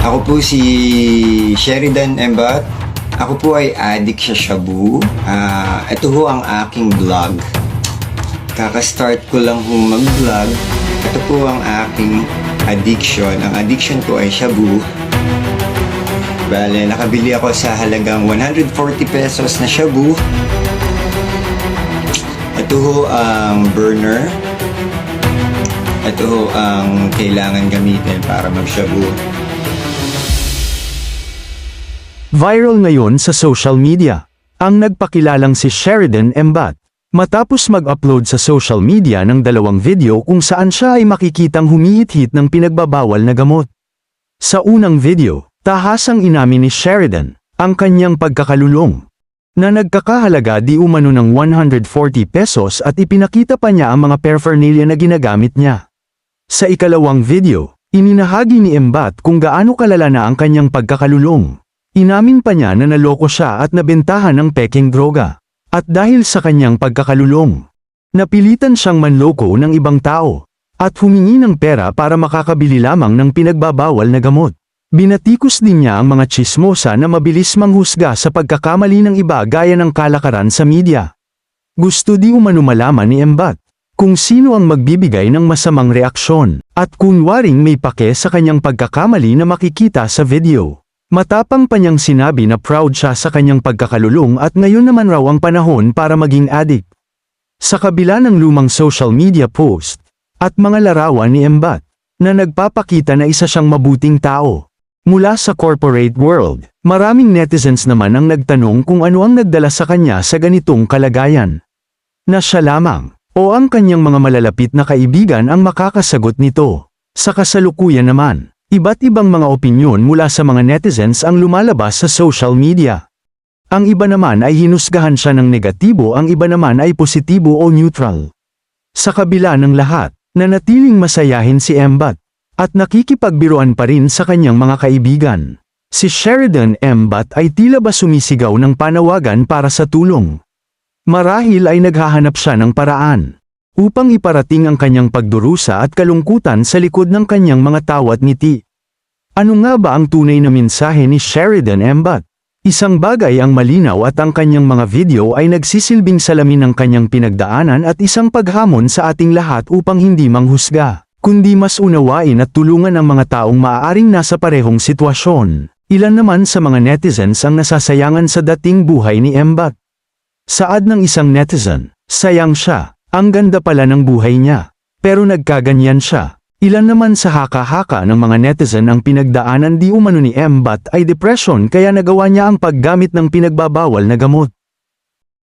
Ako po si Sheridan Embat. Ako po ay addict sa shabu. Ah, ito ho ang aking vlog. Kaka-start ko lang ho mag-vlog. Ito po ang aking addiction. Ang addiction ko ay shabu. Bale, nakabili ako sa halagang 140 pesos na shabu. Ito ho ang burner. Ito ho ang kailangan gamitin para mag-shabu. Viral ngayon sa social media. Ang nagpakilalang si Sheridan Embat. Matapos mag-upload sa social media ng dalawang video kung saan siya ay makikitang humihit-hit ng pinagbabawal na gamot. Sa unang video, tahasang inamin ni Sheridan ang kanyang pagkakalulong na nagkakahalaga di umano ng 140 pesos at ipinakita pa niya ang mga paraphernalia na ginagamit niya. Sa ikalawang video, ininahagi ni Embat kung gaano kalala na ang kanyang pagkakalulong. Inamin pa niya na naloko siya at nabentahan ng peking droga. At dahil sa kanyang pagkakalulong, napilitan siyang manloko ng ibang tao at humingi ng pera para makakabili lamang ng pinagbabawal na gamot. Binatikos din niya ang mga chismosa na mabilis manghusga sa pagkakamali ng iba gaya ng kalakaran sa media. Gusto di umano malaman ni Embat kung sino ang magbibigay ng masamang reaksyon at kunwaring may pake sa kanyang pagkakamali na makikita sa video. Matapang pa niyang sinabi na proud siya sa kanyang pagkakalulong at ngayon naman raw ang panahon para maging addict. Sa kabila ng lumang social media post at mga larawan ni Embat na nagpapakita na isa siyang mabuting tao. Mula sa corporate world, maraming netizens naman ang nagtanong kung ano ang nagdala sa kanya sa ganitong kalagayan. Na siya lamang, o ang kanyang mga malalapit na kaibigan ang makakasagot nito. Sa kasalukuyan naman, iba't ibang mga opinyon mula sa mga netizens ang lumalabas sa social media. Ang iba naman ay hinusgahan siya ng negatibo ang iba naman ay positibo o neutral. Sa kabila ng lahat, nanatiling masayahin si Embat at nakikipagbiruan pa rin sa kanyang mga kaibigan. Si Sheridan Embat ay tila ba sumisigaw ng panawagan para sa tulong. Marahil ay naghahanap siya ng paraan upang iparating ang kanyang pagdurusa at kalungkutan sa likod ng kanyang mga tawat ngiti. Ano nga ba ang tunay na mensahe ni Sheridan Embat? Isang bagay ang malinaw at ang kanyang mga video ay nagsisilbing salamin ng kanyang pinagdaanan at isang paghamon sa ating lahat upang hindi manghusga, kundi mas unawain at tulungan ang mga taong maaaring nasa parehong sitwasyon. Ilan naman sa mga netizens ang nasasayangan sa dating buhay ni Embat. Saad ng isang netizen, sayang siya, ang ganda pala ng buhay niya. Pero nagkaganyan siya. Ilan naman sa haka-haka ng mga netizen ang pinagdaanan di umano ni Embat ay depression kaya nagawa niya ang paggamit ng pinagbabawal na gamot.